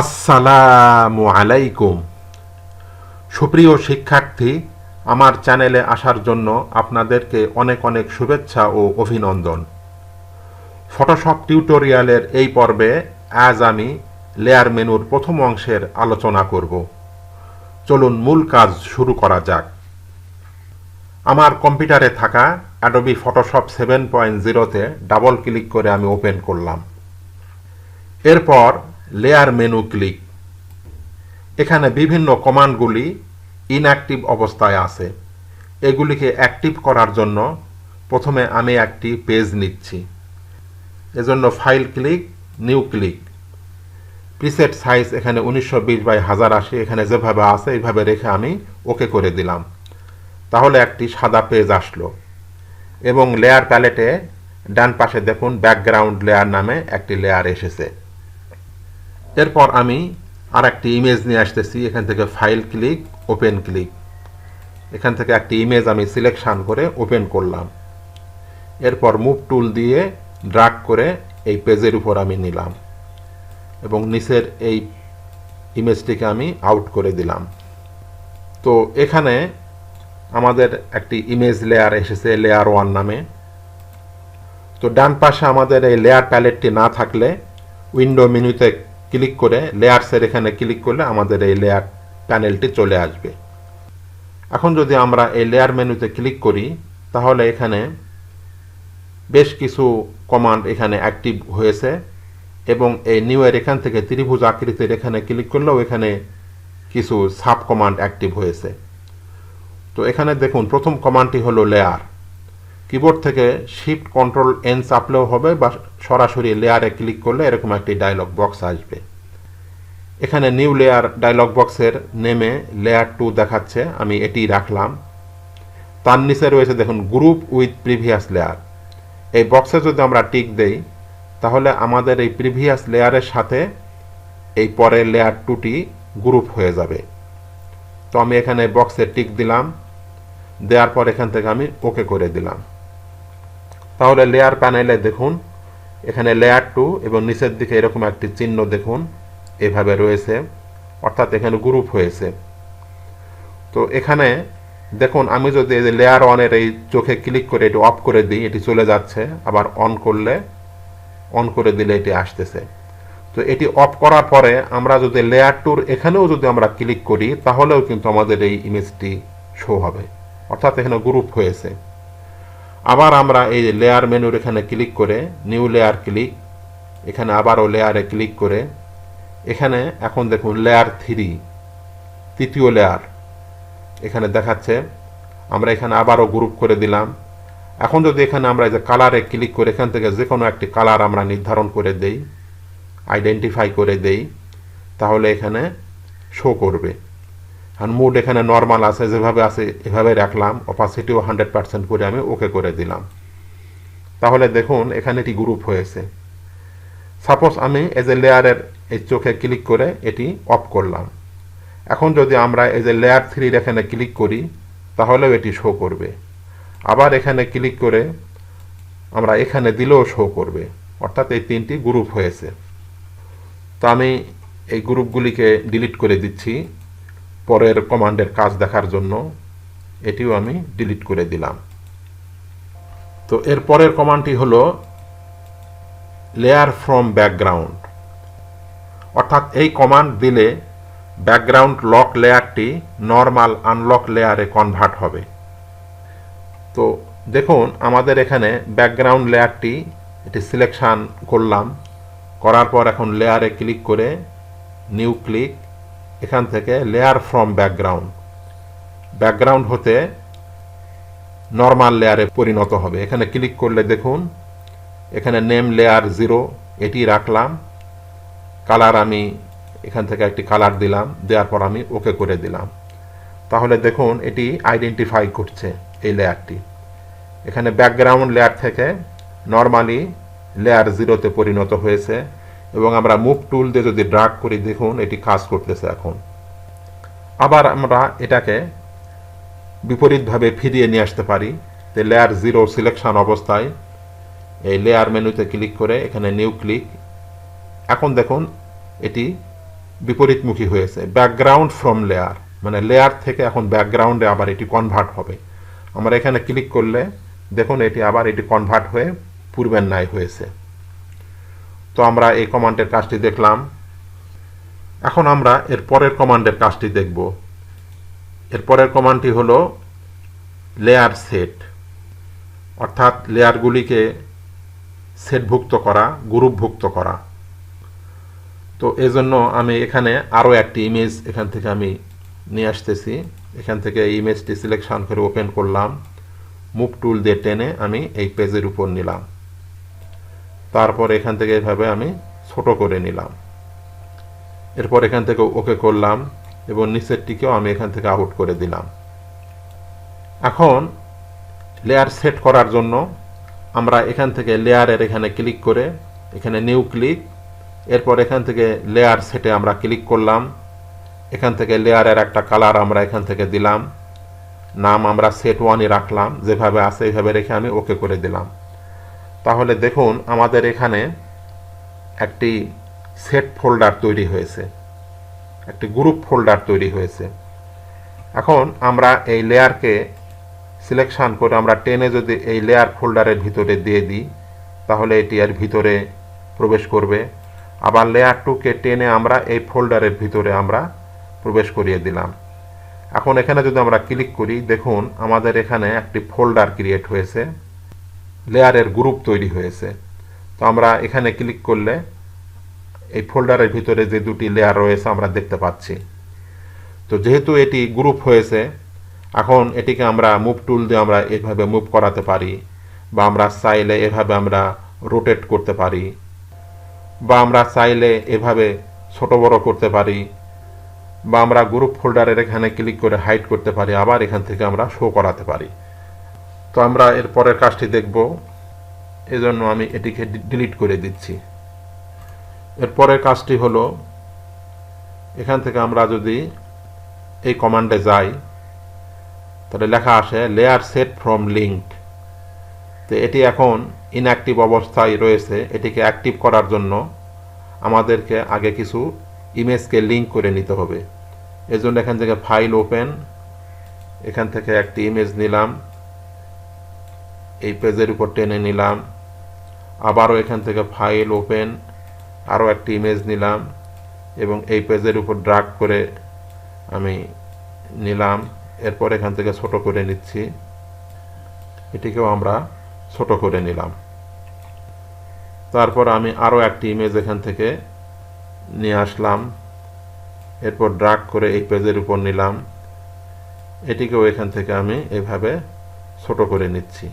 আসসালামু আলাইকুম। সুপ্রিয় শিক্ষার্থী, আমার চ্যানেলে আসার জন্য আপনাদেরকে অনেক অনেক শুভেচ্ছা ও অভিনন্দন। ফটোশপ টিউটোরিয়ালের এই পর্বে আজ আমি লেয়ার মেনুর প্রথম অংশের আলোচনা করব। চলুন মূল কাজ শুরু করা যাক। আমার কম্পিউটারে থাকা অ্যাডোবি ফটোশপ সেভেন পয়েন্ট জিরোতে ডাবল ক্লিক করে আমি ওপেন করলাম। এরপর লেয়ার মেনু ক্লিক এখানে বিভিন্ন কমান্ডগুলি ইনঅ্যাক্টিভ অবস্থায় আছে। এগুলিকে অ্যাক্টিভ করার জন্য প্রথমে আমি একটি পেজ নিচ্ছি। এজন্য file click new click preset size এখানে উনিশশো বিশ বাই হাজার আশি, এখানে যেভাবে আছে এইভাবে রেখে আমি ওকে করে দিলাম। তাহলে একটি সাদা পেজ আসলো। এবং লেয়ার প্যালেটে ডান পাশে দেখুন ব্যাকগ্রাউন্ড লেয়ার নামে একটি লেয়ার এসেছে। এরপর আমি আর একটি ইমেজ নিয়ে আসতেছি। এখান থেকে ফাইল ক্লিক ওপেন ক্লিক এখান থেকে একটি ইমেজ আমি সিলেকশন করে ওপেন করলাম। এরপর মুভ টুল দিয়ে ড্রাগ করে এই পেজের উপর আমি নিলাম এবং নিচের এই ইমেজটিকে আমি আউট করে দিলাম। তো এখানে আমাদের একটি ইমেজ লেয়ার এসেছে লেয়ার ওয়ান নামে। তো ডান পাশে আমাদের এই লেয়ার প্যালেটটি না থাকলে উইন্ডো মেনুতে ক্লিক করে লেয়ারসের এখানে ক্লিক করলে আমাদের এই লেয়ার প্যানেলটি চলে আসবে। এখন যদি আমরা এই লেয়ার মেনুতে ক্লিক করি, তাহলে এখানে বেশ কিছু কমান্ড এখানে অ্যাক্টিভ হয়েছে এবং এই নিউ এর এখান থেকে ত্রিভুজ আকৃতির এখানে ক্লিক করলেও এখানে কিছু সাব কমান্ড অ্যাক্টিভ হয়েছে। তো এখানে দেখুন, প্রথম কমান্ডটি হলো লেয়ার। কিবোর্ড থেকে শিফট কন্ট্রোল এন চাপলেও হবে বা সরাসরি লেয়ারে ক্লিক করলে এরকম একটি ডায়লগ বক্স আসবে। এখানে নিউ লেয়ার ডায়লগ বক্সের নেমে লেয়ার টু দেখাচ্ছে, আমি এটি রাখলাম। তার নিচে রয়েছে দেখুন গ্রুপ উইথ প্রিভিয়াস লেয়ার এই বক্সে যদি আমরা টিক দেই, তাহলে আমাদের এই প্রিভিয়াস লেয়ারের সাথে এই পরের লেয়ার টুটি গ্রুপ হয়ে যাবে। তো আমি এখানে বক্সে টিক দিলাম, দেওয়ার পর এখান থেকে আমি ওকে করে দিলাম। তাহলে লেয়ার প্যানেলে দেখুন। এখানে লেয়ার টু এবং নিচের দিকে এরকম একটি চিহ্ন দেখুন। এভাবে রয়েছে। অর্থাৎ এখানে গ্রুপ হয়েছে। তো এখানে দেখুন, আমি যদি এই লেয়ার ওয়ানের এই চোখে ক্লিক করে এটি অফ করে দিই, এটি চলে যাচ্ছে। আবার অন করলে অন করে দিলে এটি আসতেছে। তো এটি অফ করার পরে আমরা যদি লেয়ার টুর এখানেও যদি আমরা ক্লিক করি, তাহলেও কিন্তু আমাদের এই ইমেজটি শো হবে। অর্থাৎ এখানে গ্রুপ হয়েছে। আবার আমরা এই লেয়ার মেনুর এখানে ক্লিক করে নিউ লেয়ার ক্লিক এখানে আবারও লেয়ারে ক্লিক করে, এখানে এখন দেখুন লেয়ার থ্রি তৃতীয় লেয়ার এখানে দেখাচ্ছে, আমরা এখানে আবারও গ্রুপ করে দিলাম। এখন যদি এখানে আমরা যে কালারে ক্লিক করে, এখান থেকে যে কোনো একটি কালার আমরা নির্ধারণ করে দেই আইডেন্টিফাই করে দেই, তাহলে এখানে শো করবে। আর মুড এখানে নর্মাল আছে, যেভাবে আছে, এভাবে রাখলাম অপাসিটিও হান্ড্রেড পার্সেন্ট করে আমি ওকে করে দিলাম। তাহলে দেখুন, এখানে এটি গ্রুপ হয়েছে। সাপোজ আমি এজ এ লেয়ারের এই চোখে ক্লিক করে এটি অফ করলাম। এখন যদি আমরা এই যে লেয়ার থ্রির এখানে ক্লিক করি, তাহলেও এটি শো করবে। আবার এখানে ক্লিক করে আমরা এখানে দিলেও শো করবে। অর্থাৎ এই তিনটি গ্রুপ হয়েছে। তো আমি এই গ্রুপগুলিকে ডিলিট করে দিচ্ছি। পরের কমান্ডের কাজ দেখার জন্য এটিও আমি ডিলিট করে দিলাম। তো এর পরের কমান্ডটি হলো লেয়ার ফ্রম ব্যাকগ্রাউন্ড অর্থাৎ এই কমান্ড দিলে ব্যাকগ্রাউন্ড লক লেয়ারটি নর্মাল আনলক লেয়ারে কনভার্ট হবে। তো দেখুন, আমাদের এখানে ব্যাকগ্রাউন্ড লেয়ারটি এটি সিলেকশান করলাম। করার পর এখন লেয়ারে ক্লিক করে নিউ ক্লিক এখান থেকে লেয়ার ফ্রম ব্যাকগ্রাউন্ড ব্যাকগ্রাউন্ড হতে নর্মাল লেয়ারে পরিণত হবে। এখানে ক্লিক করলে দেখুন, এখানে নেম লেয়ার জিরো এটি রাখলাম। কালার আমি এখান থেকে একটি কালার দিলাম, দেওয়ার পর আমি ওকে করে দিলাম। তাহলে দেখুন, এটি আইডেন্টিফাই করছে এই লেয়ারটি এখানে ব্যাকগ্রাউন্ড লেয়ার থেকে নর্মালি লেয়ার জিরোতে পরিণত হয়েছে। এবং আমরা মুভ টুল দিয়ে যদি ড্রাগ করি, দেখুন এটি কাজ করতেছে এখন। আবার আমরা এটাকে বিপরীতভাবে ফিরিয়ে নিয়ে আসতে পারি। যে লেয়ার জিরো সিলেকশন অবস্থায় এই লেয়ার মেনুতে ক্লিক করে এখানে নিউ ক্লিক এখন দেখুন, এটি বিপরীতমুখী হয়েছে। ব্যাকগ্রাউন্ড ফ্রম লেয়ার মানে লেয়ার থেকে এখন ব্যাকগ্রাউন্ডে আবার এটি কনভার্ট হবে। আমরা এখানে ক্লিক করলে দেখুন, এটি আবার এটি কনভার্ট হয়ে পূর্বের ন্যায় হয়েছে। তো আমরা এই কমান্ডের কাজটি দেখলাম। এখন আমরা এর পরের কমান্ডের কাজটি দেখব। এর পরের কমান্ডটি হলো লেয়ার সেট অর্থাৎ লেয়ারগুলিকে সেটভুক্ত করা, গ্রুপভুক্ত করা। তো এজন্য আমি এখানে আরও একটি ইমেজ এখান থেকে আমি নিয়ে আসতেছি। এখান থেকে এই ইমেজটি সিলেকশন করে ওপেন করলাম। মুভ টুল দিয়ে টেনে আমি এই পেজের উপর নিলাম। তারপর এখান থেকে এভাবে আমি ছোট করে নিলাম। এরপর এখান থেকে ওকে করলাম এবং নিচেরটিকেও আমি এখান থেকে আউট করে দিলাম। এখন লেয়ার সেট করার জন্য আমরা এখান থেকে লেয়ারের এখানে ক্লিক করে এখানে নিউ ক্লিক এরপর এখান থেকে লেয়ার সেটে আমরা ক্লিক করলাম। এখান থেকে লেয়ারের একটা কালার আমরা এখান থেকে দিলাম। নাম আমরা সেট ওয়ানই রাখলাম। যেভাবে আছে এইভাবে রেখে আমি ওকে করে দিলাম। তাহলে দেখুন আমাদের এখানে একটি সেট ফোল্ডার তৈরি হয়েছে, একটি গ্রুপ ফোল্ডার তৈরি হয়েছে। এখন আমরা এই লেয়ারকে সিলেকশন করে আমরা টেনে যদি এই লেয়ার ফোল্ডারের ভিতরে দিয়ে দিই, তাহলে এটি এর ভিতরে প্রবেশ করবে। আবার লেয়ার টুকে টেনে আমরা এই ফোল্ডারের ভিতরে আমরা প্রবেশ করিয়ে দিলাম। এখন এখানে যদি আমরা ক্লিক করি, দেখুন আমাদের এখানে একটি ফোল্ডার ক্রিয়েট হয়েছে। লেয়ারের গ্রুপ তৈরি হয়েছে। তো আমরা এখানে ক্লিক করলে এই ফোল্ডারের ভিতরে যে দুটি লেয়ার রয়েছে আমরা দেখতে পাচ্ছি। তো যেহেতু এটি গ্রুপ হয়েছে, এখন এটিকে আমরা মুভ টুল দিয়ে আমরা এভাবে মুভ করাতে পারি বা আমরা চাইলে এভাবে আমরা রোটেট করতে পারি বা আমরা চাইলে এভাবে ছোট বড় করতে পারি বা আমরা গ্রুপ ফোল্ডারের এখানে ক্লিক করে হাইড করতে পারি, আবার এখান থেকে আমরা শো করাতে পারি। তো আমরা এর পরের কাজটি দেখব। এজন্য আমি এটিকে ডিলিট করে দিচ্ছি। এর পরের কাজটি হলো, এখান থেকে আমরা যদি এই কমান্ডে যাই, তাহলে লেখা আসে লেয়ার সেট ফ্রম লিঙ্ক তো এটি এখন ইনঅ্যাক্টিভ অবস্থায় রয়েছে। এটিকে অ্যাক্টিভ করার জন্য আমাদেরকে আগে কিছু ইমেজকে লিঙ্ক করে নিতে হবে। এজন্য এখান থেকে ফাইল ওপেন এখান থেকে একটি ইমেজ নিলাম। এই পেজের উপর টেনে নিলাম। আবারও এখান থেকে ফাইল ওপেন, আরও একটি ইমেজ নিলাম এবং এই পেজের উপর ড্রাগ করে আমি নিলাম। এরপর এখান থেকে ছোট করে নিচ্ছি। এটিকেও আমরা ছোট করে নিলাম। তারপর আমি আরও একটি ইমেজ এখান থেকে নিয়ে আসলাম। এরপর ড্রাগ করে এই পেজের উপর নিলাম। এটিকেও এখান থেকে আমি এভাবে ছোট করে নিচ্ছি।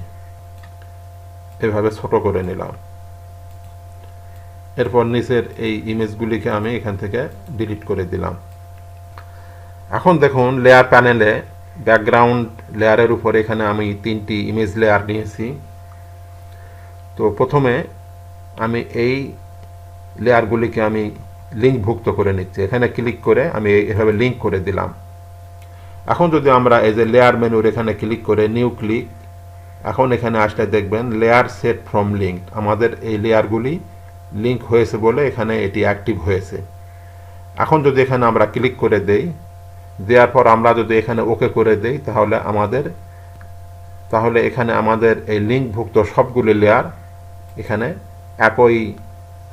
এভাবে ছোট করে নিলাম। এরপর নিচের এই ইমেজগুলিকে আমি এখান থেকে ডিলিট করে দিলাম। এখন দেখুন লেয়ার প্যানেলে ব্যাকগ্রাউন্ড লেয়ারের উপর এখানে আমি তিনটি ইমেজ লেয়ার নিয়েছি। তো প্রথমে আমি এই লেয়ারগুলিকে আমি লিঙ্কভুক্ত করে নিচ্ছি। এখানে ক্লিক করে আমি এভাবে লিঙ্ক করে দিলাম। এখন যদি আমরা এই যে লেয়ার মেনুর এখানে ক্লিক করে নিউ ক্লিক এখন এখানে আসলে দেখবেন লেয়ার সেট ফ্রম লিঙ্ক আমাদের এই লেয়ারগুলি লিঙ্ক হয়েছে বলে এখানে এটি অ্যাক্টিভ হয়েছে। এখন যদি এখানে আমরা ক্লিক করে দেই, দেওয়ার পর আমরা যদি এখানে ওকে করে দেই, তাহলে আমাদের, তাহলে এখানে আমাদের এই লিঙ্কভুক্ত সবগুলি লেয়ার এখানে একই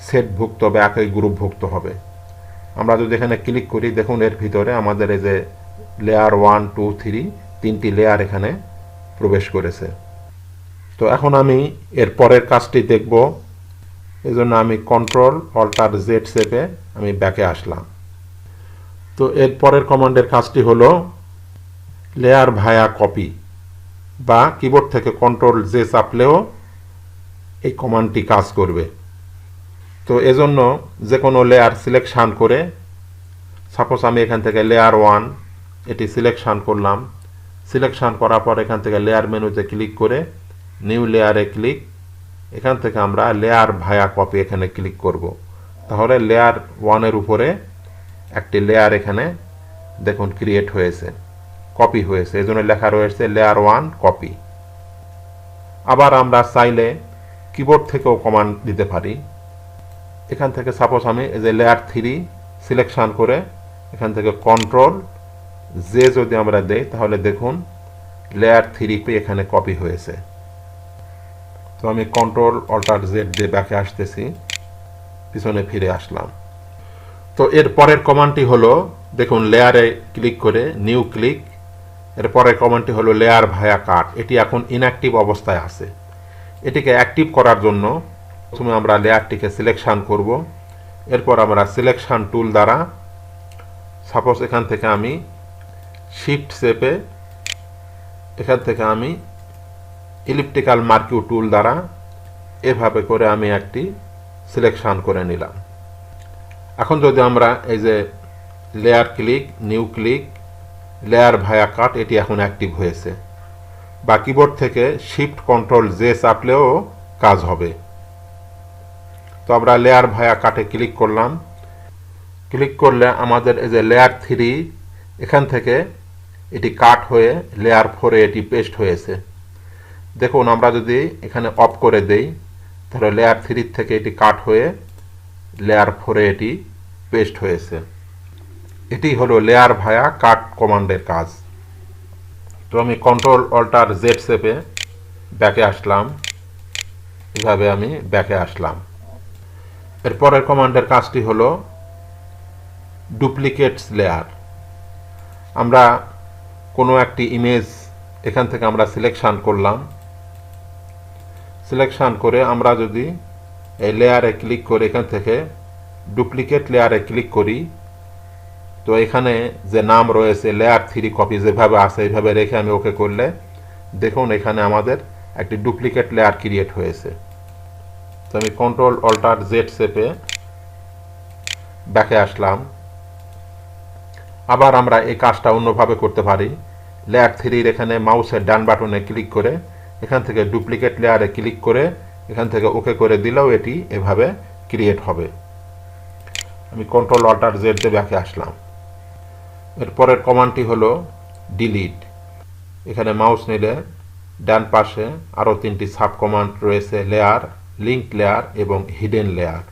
সেটভুক্ত বা একই গ্রুপভুক্ত হবে। আমরা যদি এখানে ক্লিক করি, দেখুন এর ভিতরে আমাদের এই যে লেয়ার ওয়ান টু থ্রি তিনটি লেয়ার এখানে প্রবেশ করেছে। তো এখন আমি এর পরের কাজটি দেখব। এজন্য আমি কন্ট্রোল অল্টার জেড সেপে আমি ব্যাকে আসলাম। তো এর পরের কমান্ডের কাজটি হলো লেয়ার ভায়া কপি বা কিবোর্ড থেকে কন্ট্রোল জে চাপলেও এই কমান্ডটি কাজ করবে। তো এজন্য যে কোনো লেয়ার সিলেকশান করে সাপোজ আমি এখান থেকে লেয়ার ওয়ান এটি সিলেকশান করলাম। সিলেকশান করার পর এখান থেকে লেয়ার মেনুতে ক্লিক করে নিউ লেয়ারে ক্লিক এখান থেকে আমরা লেয়ার ভায়া কপি এখানে ক্লিক করব। তাহলে লেয়ার ওয়ানের উপরে একটি লেয়ার এখানে দেখুন ক্রিয়েট হয়েছে কপি হয়েছে এই জন্য লেখা রয়েছে লেয়ার ওয়ান কপি আবার আমরা চাইলে কিবোর্ড থেকেও কমান্ড দিতে পারি। এখান থেকে সাপোজ আমি এই যে লেয়ার থ্রি সিলেকশন করে এখান থেকে কন্ট্রোল জে যদি আমরা দেই, তাহলে দেখুন লেয়ার থ্রি পে এখানে কপি হয়েছে। তো আমি কন্ট্রোল অল্টার জেড দিয়ে ব্যাকে আসতেছি, পিছনে ফিরে আসলাম। তো এর পরের কমান্ডটি হলো, দেখুন লেয়ারে ক্লিক করে নিউ ক্লিক এর পরের কমান্ডটি হলো লেয়ার ভায়া কাট এটি এখন ইনঅ্যাক্টিভ অবস্থায় আছে। এটিকে অ্যাক্টিভ করার জন্য প্রথমে আমরা লেয়ারটিকে সিলেকশান করব। এরপর আমরা সিলেকশান টুল দ্বারা সাপোজ এখান থেকে আমি শিফট শেপে এখান থেকে আমি ইলিপটিক্যাল মার্কিউ টুল দ্বারা এভাবে করে আমি একটি সিলেকশন করে নিলাম। এখন যদি আমরা এই যে layer click new click layer via cut এটি এখন অ্যাক্টিভ হয়েছে। বা কিবোর্ড থেকে শিফট কন্ট্রোল জে চাপলেও কাজ হবে। তো আমরা লেয়ার ভায়া কাটে ক্লিক করলাম। ক্লিক করলে আমাদের এই যে লেয়ার থ্রি এখান থেকে এটি কাট হয়ে লেয়ার ফোরে এটি পেস্ট হয়েছে। দেখুন, আমরা যদি এখানে অফ করে দেই, তাহলে লেয়ার থ্রির থেকে এটি কাট হয়ে লেয়ার ফোরে এটি পেস্ট হয়েছে। এটি হলো লেয়ার ভায়া কাট কমান্ডের কাজ। তো আমি কন্ট্রোল অল্টার জেড সেপে ব্যাকে আসলাম। এভাবে আমি ব্যাকে আসলাম। এরপরের কমান্ডের কাজটি হলো ডুপ্লিকেটস লেয়ার আমরা কোনো একটি ইমেজ এখান থেকে আমরা সিলেকশন করলাম। সিলেকশন করে আমরা যদি এই লেয়ারে ক্লিক করে, এখান থেকে ডুপ্লিকেট লেয়ারে ক্লিক করি, তো এখানে যে নাম রয়েছে লেয়ার থ্রি কপি যেভাবে আছে এইভাবে রেখে আমি ওকে করলে দেখুন এখানে আমাদের একটি ডুপ্লিকেট লেয়ার ক্রিয়েট হয়েছে। তো আমি কন্ট্রোল অল্টার জেড সেপে ব্যাকে আসলাম। আবার আমরা এই কাজটা অন্যভাবে করতে পারি। লেয়ার থ্রির এখানে মাউসের ডান বাটনে ক্লিক করে এখান থেকে ডুপ্লিকেট লেয়ারে ক্লিক করে, এখান থেকে ওকে করে দিলেও এটি এভাবে ক্রিয়েট হবে। আমি কন্ট্রোল অল্টার জেড ব্যাকে আসলাম। এরপরের কমান্ডটি হলো ডিলিট এখানে মাউস নিলে ডান পাশে আরও তিনটি সাব কমান্ড রয়েছে লেয়ার লিঙ্ক লেয়ার এবং হিডেন লেয়ার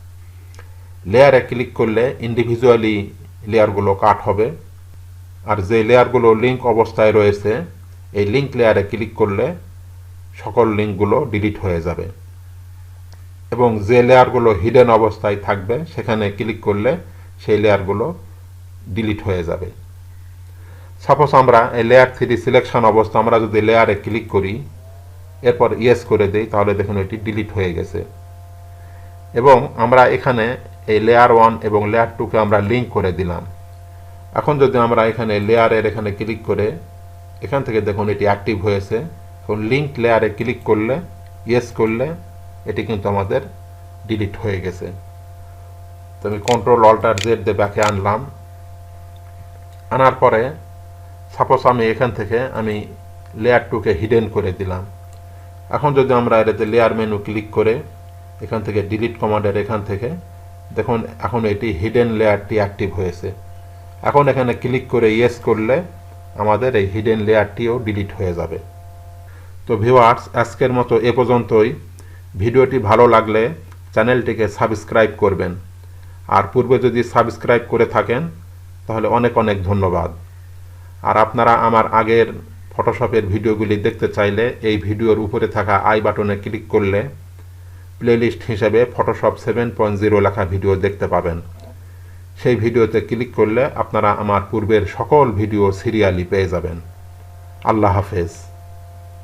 লেয়ারে ক্লিক করলে ইন্ডিভিজুয়ালি লেয়ারগুলো কাট হবে। আর যে লেয়ারগুলো লিঙ্ক অবস্থায় রয়েছে, এই লিঙ্ক লেয়ারে ক্লিক করলে সকল লিঙ্কগুলো ডিলিট হয়ে যাবে। এবং যে লেয়ারগুলো হিডেন অবস্থায় থাকবে, সেখানে ক্লিক করলে সেই লেয়ারগুলো ডিলিট হয়ে যাবে। সাপোজ আমরা এই লেয়ার থ্রি সিলেকশন অবস্থা, আমরা যদি লেয়ারে ক্লিক করি, এরপর ইয়েস করে দিই, তাহলে দেখুন এটি ডিলিট হয়ে গেছে। এবং আমরা এখানে এই লেয়ার ওয়ান এবং লেয়ার টুকে আমরা লিঙ্ক করে দিলাম। এখন যদি আমরা এখানে লেয়ারের এখানে ক্লিক করে, এখান থেকে দেখুন এটি অ্যাক্টিভ হয়েছে। লিঙ্ক লেয়ারে ক্লিক করলে ইয়েস করলে, এটি কিন্তু আমাদের ডিলিট হয়ে গেছে। তো আমি কন্ট্রোল অল্টার জেড দিয়ে ব্যাকে আনলাম। আনার পরে সাপোজ আমি এখান থেকে আমি লেয়ার টুকে হিডেন করে দিলাম। এখন যদি আমরা এটাতে লেয়ার মেনু ক্লিক করে, এখান থেকে ডিলিট কমান্ডের এখান থেকে, দেখুন, এখন এটি হিডেন লেয়ারটি অ্যাক্টিভ হয়েছে। এখন এখানে ক্লিক করে ইয়েস করলে, আমাদের এই হিডেন লেয়ারটিও ডিলিট হয়ে যাবে। তো ভিউয়ার্স আজকের মতো এ পর্যন্তই। ভিডিওটি ভালো লাগলে চ্যানেলটিকে সাবস্ক্রাইব করবেন। আর পূর্বে যদি সাবস্ক্রাইব করে থাকেন, তাহলে অনেক অনেক ধন্যবাদ। আর আপনারা আমার আগের ফটোশপের ভিডিওগুলি দেখতে চাইলে এই ভিডিওর উপরে থাকা আই বাটনে ক্লিক করলে প্লেলিস্ট হিসেবে ফটোশপ সেভেন পয়েন্ট জিরো লেখা ভিডিও দেখতে পাবেন। সেই ভিডিওতে ক্লিক করলে আপনারা আমার পূর্বের সকল ভিডিও সিরিয়ালি পেয়ে যাবেন। আল্লাহ হাফেজ।